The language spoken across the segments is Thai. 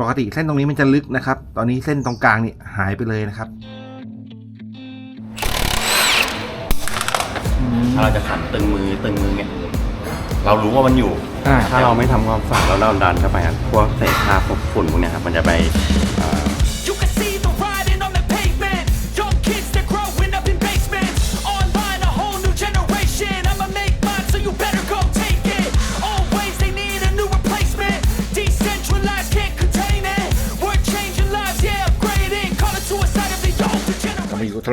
ปกติเส้นตรงนี้มันจะลึกนะครับ ตอนนี้เส้นตรงกลางนี่หายไปเลยนะครับถ้าเราจะขันตึงมือตึงมือเนี่ยเรารู้ว่ามันอยู่อ่าถ้าเราไม่ทำความสะอาดแล้วเราดันเข้าไปอะพวกเศษคราบพวกฝุ่นพวกเนี้ยครับมันจะไปเอ่อ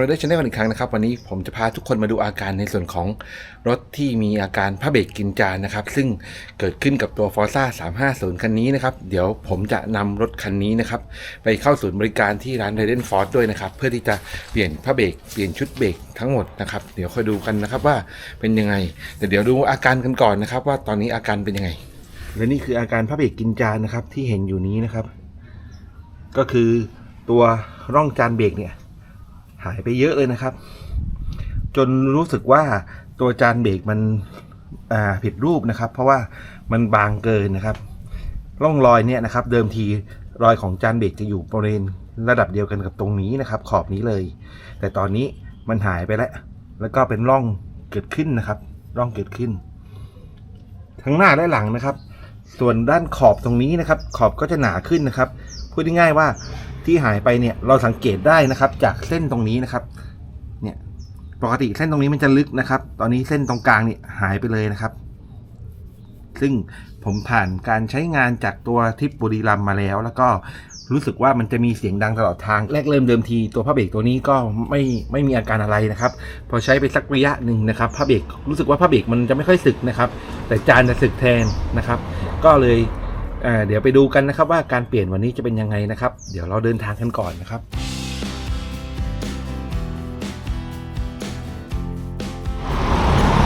generation. มาอยู่กับโทรเดอร์ชแนลกันอีกครั้งนะครับ วันนี้ผมจะพาทุกคนมาดูอาการในส่วนของรถที่มีอาการผ้าเบรกกินจานนะครับ ซึ่งเกิดขึ้นกับตัว f o r z a 350 คันนี้นะครับ เดี๋ยวผมจะนำรถคันนี้นะครับ ไปเข้าศูนย์บริการที่ร้าน r a d e n Ford ด้วยนะครับ เพื่อที่จะเปลี่ยนผ้าเบรกเปลี่ยนชุดเบรกทั้งหมดนะครับ เดี๋ยวค่อยดูกันนะครับว่าเป็นยังไงแต่เดี๋ยวดูอาการกันก่อนนะครับ ว่าตอนนี้อาการเป็นยังไง และนี่คืออาการผ้าเบรกกินจานนะครับที่เห็นอยู่นี้นะครับ ก็คือตัวร่องจานเบรกเนี่ย หายไปเยอะเลยนะครับ จนรู้สึกว่าตัวจานเบรกมันผิดรูปนะครับ เพราะว่ามันบางเกินนะครับ ร่องรอยเนี่ยนะครับ เดิมทีรอยของจานเบรกจะอยู่บริเวณระดับเดียวกันกับตรงนี้นะครับ ขอบนี้เลย แต่ตอนนี้มันหายไปแล้ว แล้วก็เป็นร่องเกิดขึ้นนะครับ ร่องเกิดขึ้น ทั้งหน้าและหลังนะครับ ส่วนด้านขอบตรงนี้นะครับ ขอบก็จะหนาขึ้นนะครับ พูดง่ายๆว่า ที่หายไปเนี่ยเราสังเกตได้นะครับ จากเส้นตรงนี้นะครับ เนี่ยปกติเส้นตรงนี้มันจะลึกนะครับ ตอนนี้เส้นตรงกลางเนี่ยหายไปเลยนะครับ ซึ่งผมผ่านการใช้งานจากตัวทิปบุรีรัมมาแล้ว แล้วก็รู้สึกว่ามันจะมีเสียงดังตลอดทางแรกเริ่มเดิมทีตัวผ้าเบรกตัวนี้ก็ไม่ไม่มีอาการอะไรนะครับ พอใช้ไปสักระยะหนึ่งนะครับผ้าเบรกรู้สึกว่าผ้าเบรกมันจะไม่ค่อยสึกนะครับ แต่จานจะสึกแทนนะครับ ก็เลย เดี๋ยวไปดูกันนะครับว่าการเปลี่ยนวันนี้จะเป็นยังไงนะครับ เดี๋ยวเราเดินทางกันก่อนนะครับ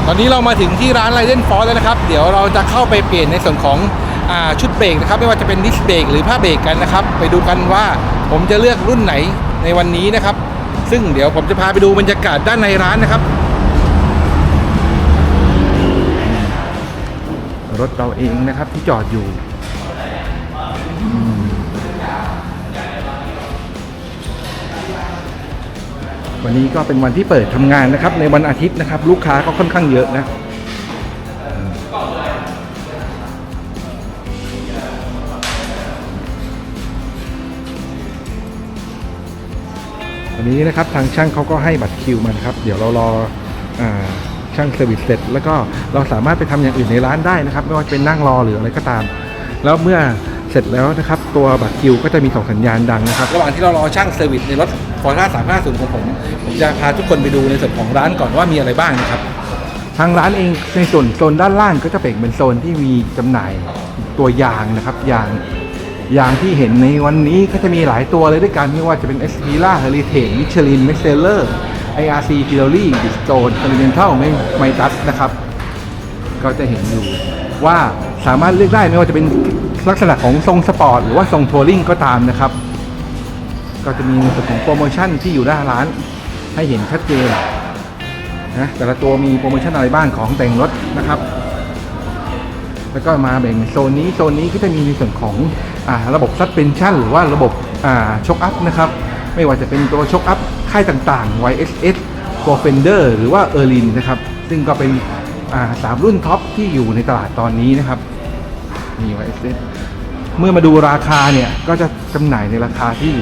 ตอนนี้เรามาถึงที่ร้านไรเดนฟอร์แล้วนะครับ เดี๋ยวเราจะเข้าไปเปลี่ยนในส่วนของอชุดเบรกนะครับ ไม่ว่าจะเป็นดิสเบรกหรือผ้าเบรกกันนะครับ ไปดูกันว่าผมจะเลือกรุ่นไหนในวันนี้นะครับ ซึ่งเดี๋ยวผมจะพาไปดูบรรยากาศด้านในร้านนะครับ รถเราเองนะครับที่จอดอยู่ วันนี้ก็เป็นวันที่เปิดทำงานนะครับ ในวันอาทิตย์นะครับ ลูกค้าก็ค่อนข้างเยอะนะวันนี้นะครับทางช่างเขาก็ให้บัตรคิวมานครับ เดี๋ยวเรารออช่างเซอร์วิสเสร็จ แล้วก็เราสามารถไปทำอย่างอื่นในร้านได้นะครับ ไม่ว่าจะเป็นนั่งรอหรืออะไรก็ตาม แล้วเมื่อเสร็จแล้วนะครับ ตัวบัตรคิวก็จะมีส่งสัญญาณดังนะครับ ระหว่างที่เรารอช่างเซอร์วิสในรถ ฟอร์ซ่า350ของผมผมจะพาทุกคนไปดูในส่วนของร้านก่อนว่ามีอะไรบ้างนะครับ ทางร้านเองในส่วนโซนด้านล่างก็จะเป็นเป็นโซนที่มีจำหน่ายตัวยางนะครับยางยางที่เห็นในวันนี้ก็จะมีหลายตัวเลยด้วยกันไม่ว่าจะเป็น s p i l a Heritage Michelin m e s s e l e r IRC p i r o l i Bridgestone Continental m i t a s นะครับ ก็จะเห็นอยู่ว่าสามารถเลือกได้ไม่ว่าจะเป็นลักษณะของทรงสปอร์ตหรือว่าทรงทัวริงก็ตามนะครับ ก็จะมีส่วนของโปรโมชั่นที่อยู่หน้าร้านให้เห็นชัดเจนนะแต่ละตัวมีโปรโมชั่นอะไรบ้างของแต่งรถนะครับ แล้วก็มาแบ่งโซนนี้โซนนี้ก็จะมีในส่วนของอระบบซัสเพนชั่นหรือว่าระบบช็อคอัพนะครับ ไม่ว่าจะเป็นตัวช็อคอัพค่ายต่างๆ YSS g o f e n d e r หรือว่า e r l i n นะครับ ซึ่งก็เป็นสามรุ่นท็อปที่อยู่ในตลาดตอนนี้นะครับมี YSS เมื่อมาดูราคาเนี่ยก็จะจำหน่ายในราคาที่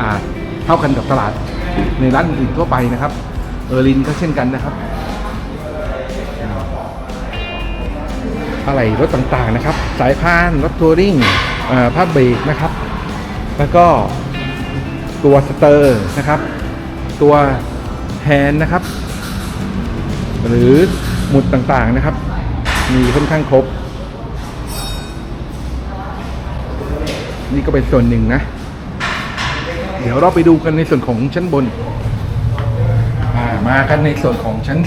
อ่าเท่ากันกับตลาดในร้านอื่นทั่วไปนะครับ เออรินก็เช่นกันนะครับอะไรรถต่างๆนะครับ สายพานรถทัวริงผ้าเบรกนะครับ แล้วก็ตัวสเตอร์นะครับ ตัวแฮนนะครับ หรือหมุดต่างๆนะครับ มีค่อนข้างครบ นี่ก็เป็นส่วนหนึ่งนะ เดี๋ยวเราไปดูกันในส่วนของชั้นบนอ่ามากันในส่วนของชั้น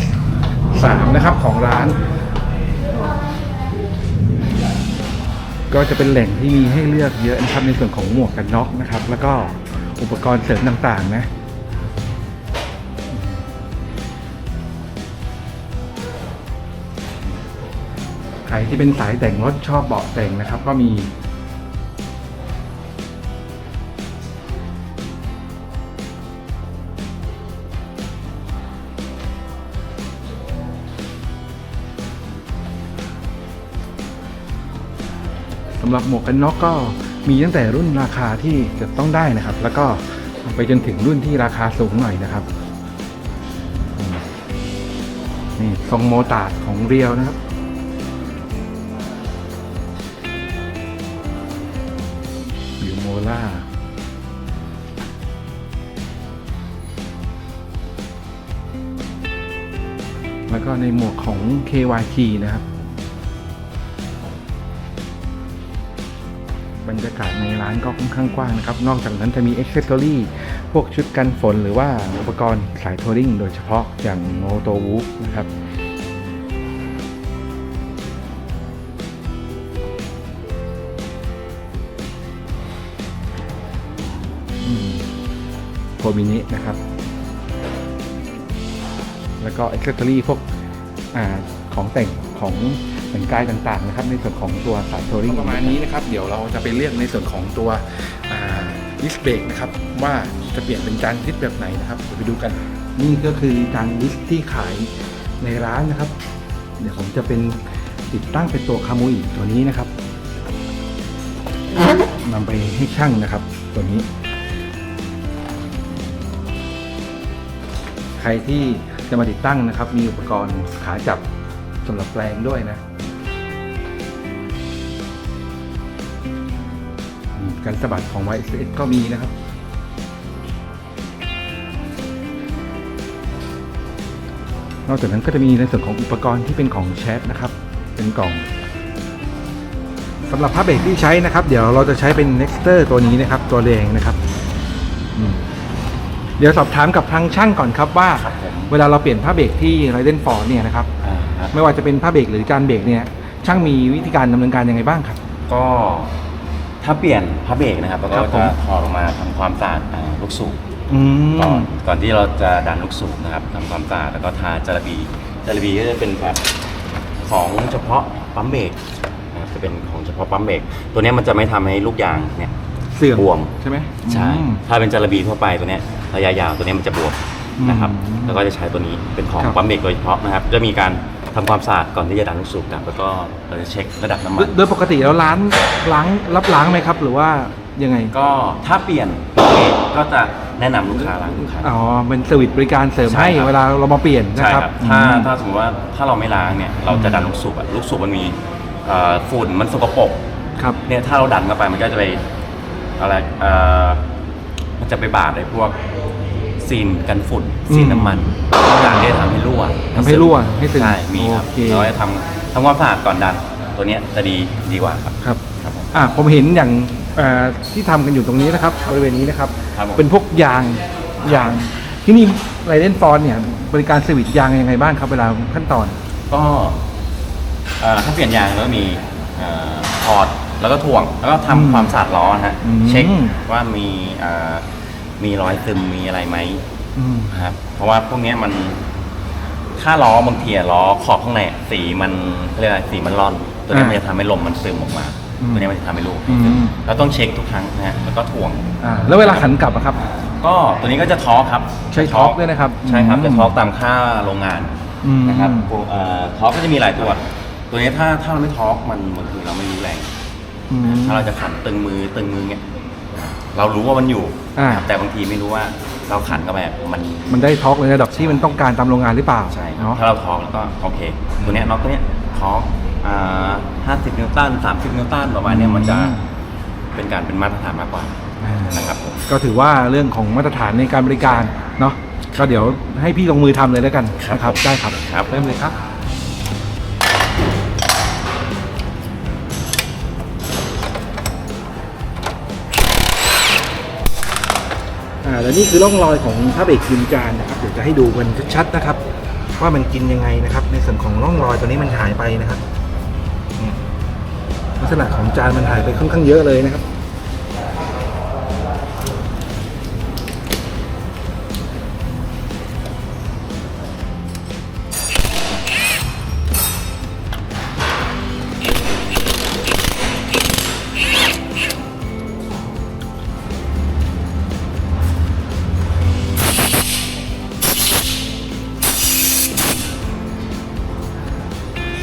สามนะครับของร้าน ก็จะเป็นแหล่งที่มีให้เลือกเยอะนะครับในส่วนของหมวกกันน็อกนะครับ แล้วก็อุปกรณ์เสริมต่างๆ นะใครที่เป็นสายแต่งรถชอบเบาะแต่งนะครับ ก็มีำหรับหมวกกันน็อกก็มีตั้งแต่รุ่นราคาที่จะต้องได้นะครับ แล้วก็ไปจนถึงรุ่นที่ราคาสูงหน่อยนะครับนี่ทรงโมตาดของเรียวนะครับอยู่โมล่าแล้วก็ในหมวกของ KYT นะครับ บรรยากาศในร้านก็ค่อนข้างกว้างนะครับ นอกจากนั้นจะมี a อ c เซ s ซอรี่พวกชุดกันฝนหรือว่าอุปกรณ์สายทัวริงโดยเฉพาะอย่างโมโตวูฟนะครับโพมินินะครับ แล้วก็อ c เซ s ซอรี่พวกอของแต่งของ แต่งกายต่างๆนะครับในส่วนของตัวสายโทริงประมาณนี้นะครับเดี๋ยวเราจะไปเลือกในส่วนของตัวดิสเบรกนะครับว่าจะเปลี่ยนเป็นจานดิสแบบไหนนะครับเดี๋ยวไปดูกัน นี่ก็คือจานดิสที่ขายในร้านนะครับ เดี๋ยวผมจะเป็นติดตั้งเป็นตัวคามุยตัวนี้นะครับนำไปให้ช่างนะครับ ตัวนี้ ใครที่จะมาติดตั้งนะครับ มีอุปกรณ์ขาจับสำหรับแปลงด้วยนะ การสะบัดของ YSS ก็มีนะครับนอกจากนั้นก็จะมีในส่วนของอุปกรณ์ที่เป็นของแชทนะครับ เป็นกล่องสำหรับผ้าเบรกที่ใช้นะครับ เดี๋ยวเราจะใช้เป็น Nexter ตัวนี้นะครับ ตัวแดงนะครับอืมเดี๋ยวสอบถามกับทางช่างก่อนครับว่าครับผมเวลาเราเปลี่ยนผ้าเบรกที่ไรเดนฟอร์เนี่ยนะครับอ่าฮะไม่ว่าจะเป็นผ้าเบรกหรือจานเบรกเนี่ย ช่างมีวิธีการดำเนินการยังไงบ้างครับ ก็ ถ้าเปลี่ยนพระเบรกนะครับเราครัก็บผมจะถอดออกมาทำความสะอาดอ่าลูกสูบอืก่อมนก่อนที่เราจะดันลูกสูบนะครับทำความสะอาดแล้วก็ทาจาระบีจาระบีก็จะเป็นแบบของเฉพาะปั๊มเบรกนะครับจะเป็นของเฉพาะปั๊มเบรกตัวเนี้ยมันจะไม่ทำให้ลูกยางเนี่ยเสื่อมบวมใช่ไหมใช่อืมถ้าเป็นจาระบีทั่วไปตัวเนี้ยระยะยาวตัวเนี้ยมันจะบวมนะครับอืมแล้วก็จะใช้ตัวนี้เป็นของครับปั๊มเบรกโดยเฉพาะนะครับ จะมีการ ทำความสะอาดก่อนที่จะดันลูกสูบกลับแล้วก็เราจะเช็คระดับน้ำมัน โดยปกติแล้วร้านล้างรับล้างไหมครับ หรือว่ายังไงก็ถ้าเปลี่ยนปั๊มเบรกก็จะแนะนำลูกค้าล้างทุกครั้งอ๋อเป็นเซอร์วิสบริการเสริมใช่ให้ครับ เวลาเรามาเปลี่ยนนะใช่คครัรับ บถ้าอืมถ้าสมมติว่าถ้าเราไม่ล้างเนี่ยเราจะดันลูกสูบอะลูกสูบมันมีเอ่อฝุ่นมันสกปรกครับ เนี่ยถ้าเราดันเข้าไปมันก็จะไปอะไรเอ่อมันจะไปบาดในพวก ซีนกันฝุ่นซีนน้ำมันการที่จะทำให้รั่วทำให้รั่วให้ซึมใช่มีครับโอเค เราจะทำทำความสะอาดก่อนดัน ตัวเนี้ยจะดีดีกว่าครับ ครับครับผมอ่าผมเห็นอย่างเอ่อที่ทำกันอยู่ตรงนี้นะครับบริเวณนี้นะครับ ครับผม เป็นพวกยางยาง ที่นี่ไรเดนฟอนเนี่ย บริการเซอร์วิสยางยังไงบ้างครับเวลาขั้นตอน ก็เอ่อถ้าเปลี่ยนยางแล้วมีเอ่อถอดแล้วก็ถ่วง แล้วก็อืมทำความสะอาดล้อนะฮะอืมเช็คว่ามีเอ่อ มีรอยซึมมีอะไรไหมอืมนะครับ เพราะว่าพวกเนี้ยมันถ้าล้อบางทีอะล้อขอบข้างในอะสีมันเขาเรียกอะไรสีมันร่อน ตัวเนี้ยอ่ามัมันจะทำให้ลมมันซึมออกมาอืมตัวเนี้ยมันจะทำให้ลูกอืม เราต้องเช็คทุกครั้งนะฮะแล้วก็ถ่วง อ่าแล้วเวลาขันกลับอะครับ ก็ตัวนี้ก็จะทอร์คครับใช้ทอร์คด้วยนะครับใช่ครับอืมจะทอร์คตามค่าโรงงานอืม นะครับพวกเอ่อทอร์คก็จะมีหลายตัว ตัวนี้ถ้าถ้าเราไม่ทอร์คมันบางทีเราไม่รู้แรง อืม ถ้าเราจะขันตึงมือตึงมือเงี้ยเรารู้ว่ามันอยู่ อ่าแต่บางทีไม่รู้ว่าเราขันเข้าไปมัน มันได้ทอร์กในระดับที่มันต้องการตามโรงงานหรือเปล่าใช่ครับเนาะ ถ้าเราทอร์กแล้วก็โอเค ตัวเนี้ยน็อกตัวเนี้ยทอร์กอ่าห้าสิบนิวตันสามสิบนิวตันประมาณเนี้ยมันจะเป็นการเป็นมาตรฐานมากกว่าอ่านะครับผมก็ถือว่าเรื่องของมาตรฐานในการบริการเนาะก็เดี๋ยวให้พี่ลงมือทำเลยแล้วกันนะครับได้ครับ ครับ เริ่มเลยครับ อ่าและนี่คือร่องรอยของผ้าเบรกกินจานนะครับเดี๋ยวจะให้ดูกันชัดๆนะครับ ว่ามันกินยังไงนะครับ ในส่วนของร่องรอยตัวนี้มันหายไปนะครับลักษณะของจานมันหายไปค่อนข้างเยอะเลยนะครับ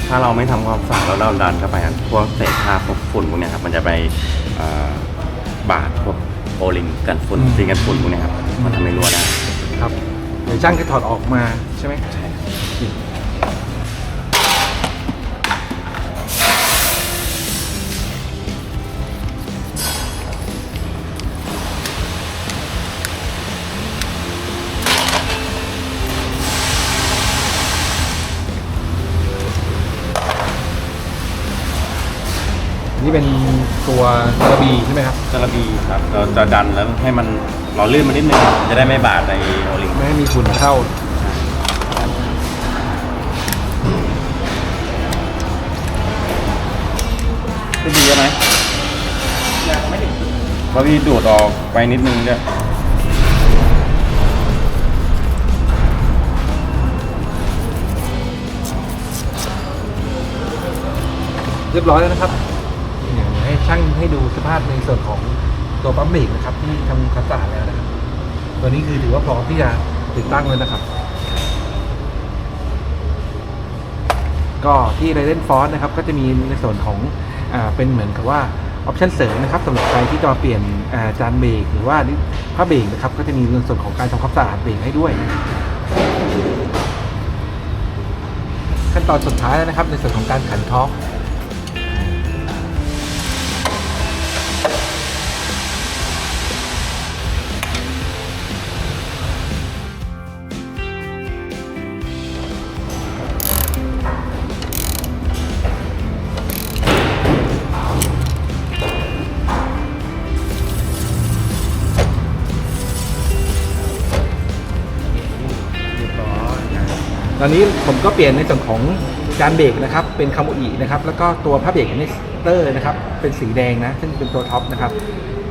ถ้าเราไม่ทำความสะอาดแล้วเราดันเข้าไปอะพวกเศษคราบพวกฝุ่นพวกเนี้ยครับมันจะไปเอ่อบาดพวกโอลิงกันฝุ่นอืม ซีกันฝุ่นพวกเนี้ยครับมันทำให้รั่วได้ ครับเดี๋ยวช่างจะถอดออกมาใช่ไหมใช่ กระบีใช่ไหมครับจระบีครับเราจะดันแล้วให้มันเราลื่นมันนิดนึงจะได้ไม่บาดในโอลิงไม่ให้มีฝุ่นเข้าขึ้นดีไหมเพราะพี่ดูดออกไปนิดนึงเนี่ยเรียบร้อยแล้วนะครับเดี๋ยวให้ ช่างให้ดูสภาพในส่วนของตัวปั๊มเบรกนะครับ ที่ทำความสะอาดแล้วนะครับ ตัวนี้คือถือว่าพร้อมที่จะติดตั้งแล้วนะครับ ก็ที่ไรเดนฟอร์นะครับ ก็จะมีในส่วนของอ่าเป็นเหมือนกับว่าออปชันเสริมนะครับสำหรับใครที่จะเปลี่ยนจานเบรกหรือว่าผ้าเบรกนะครับ ก็จะมีในส่วนของการทำความสะอาดเบรกให้ด้วย ขั้นตอนสุดท้ายแล้วนะครับ ในส่วนของการขันท็อป ตอนนี้ผมก็เปลี่ยนในส่วนของจานเบรกนะครับ เป็นคาโมอินะครับ แล้วก็ตัวผ้าเบรกเนสเตอร์นะครับ เป็นสีแดงนะ ซึ่งเป็นตัวท็อปนะครับ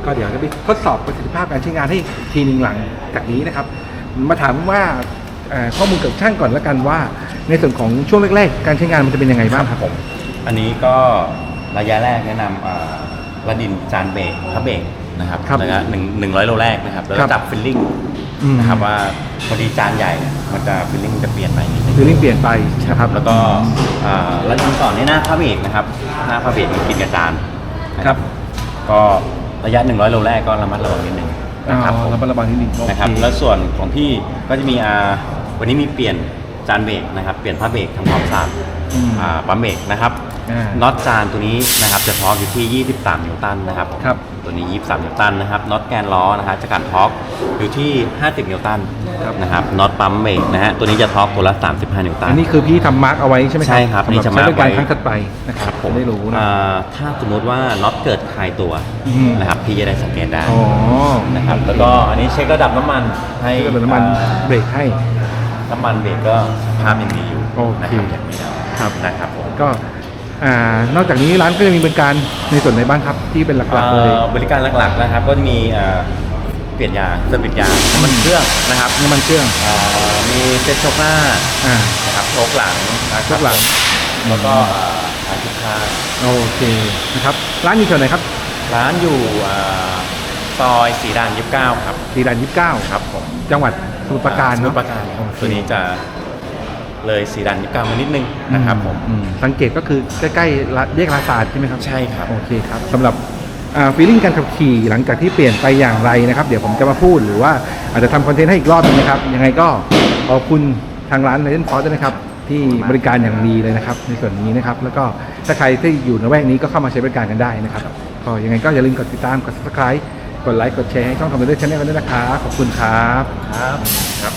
ก็เดี๋ยวจะไปทดสอบประสิทธิภาพการใช้งานให้ทีหนึ่งหลังจากนี้นะครับ มาถามว่าเอ่อข้อมูลกับช่างก่อนแล้วกันว่า ในส่วนของช่วงแรกๆ การใช้งานมันจะเป็นยังไงบ้างครับผม อันนี้ก็ระยะแรกแนะนำอ่าระดินจานเบรกพับเบรกนะครับครับระยะหนึ่งหนึ่งร้อยโลแรกนะครับ แล้วครัก็บจับฟิลลิ่งอืม นะครับว่าพอดีจานใหญ่เนี่ยมันจะฟิลลิ่งจะเปลี่ยนไปนิดนึง คือริ่งเปลี่ยนไปนะครับแล้วก็อ่าระดินต่อในหน้าพับเบรกนะครับ หน้าพับเบรกมันกินกับจานนะครับ ก็ระยะ 100 โลแรกก็ระมัดระวังนิดนึงนะครับอ๋อผมระมัดระวังนิดนึงโอเคนะครับแล้วส่วนของพี่ก็จะมีอ่าวันนี้มีเปลี่ยนจานเบรกนะครับ เปลี่ยนผ้าเบรกทำความสะอาดอืม อ่าปั๊มเบรกนะครับ อ่าน็อตจานตัวนี้นะครับจะทอร์กอยู่ที่ 23 นิวตันนะครับครับ ตัวนี้ 23 นิวตันนะครับน็อตแกนล้อนะฮะจะการทอร์กอยู่ที่ 50 นิวตันครับนะครับน็อตปั๊มเบรกนะฮะตัวนี้จะทอร์กตัวละ 35 นิวตัน อันนี้คือพี่ทำมาร์กเอาไว้ใช่ไหมครับใช่ครับสำหนี่จะใช้บริการมาร์คไว้ครั้งถัดไปนะครับผมได้รู้นะ อ่าถ้าสมมุติว่าน็อตเกิดคลายตัวอืม นะครับพี่จะได้สังเกตได้อ๋อนะครับแล้วก็อันนี้เช็คระดับน้ำมันให้ให้ก็เป็นน้ำมันอ่า เบรกให้ น้ำมันเบรกก็สภาพยังดีอยู่โอเคนะครับยังไม่ได้ครับ นะครับผม ก็ อ่านอกจากนี้ร้านก็จะมีบริการในส่วนไหนบ้างครับ ที่เป็นหลักๆเลยเอ่อบริการหลักๆนะครับ ก็จะมีเอ่อเปลี่ยนยางเซอร์วิสยางน้ำมันเครื่องนะครับน้ำมันเครื่องเอ่อมีเซ็ตโชคหน้าอ่านะครับโชคหลังนะครับโชคหลัง แล้วก็เอ่อทางทิศทางโอเคนะครับร้านอยู่แถวไหนครับ ร้านอยู่เอ่อซอยสีดานยี่สิบเก้าครับสีด่านยี่สิบเก้าครับผมจังหวัดสมุทรปราการสมุเนาะทรปราการครับโอเคตัวนี้จะ เลยสีดานยี่สิบเก้ามานิดนึงนะครับผมอืสังเกตก็คือใกล้ๆร้านแยกลาซาดใช่ไหมครับใช่ครับโอเคครับสำหรับฟีลลิ่งการขับขี่หลังจากที่เปลี่ยนไปอย่างไรนะครับ เดี๋ยวผมจะมาพูดหรือว่าอาจจะทำคอนเทนต์ให้อีกรอบหนึงนะครับ ยังไงก็ขอบคุณทางร้านเลนฟอร์ด้วยนะครับ ที่บริการอย่างดีเลยนะครับ ในส่วนนี้นะครับ แล้วก็ถ้าใครที่อยู่ในแวกนี้ก็เข้ามาใช้บริการกันได้นะครับก็ยังไงก็อย่าลืมกดติดตามกด subscribe กดไลค์กดแชร์ให้ช่องคอมพิวเตอร์ชาแนลกันด้วยนะครับขอบคุณครับครับครับ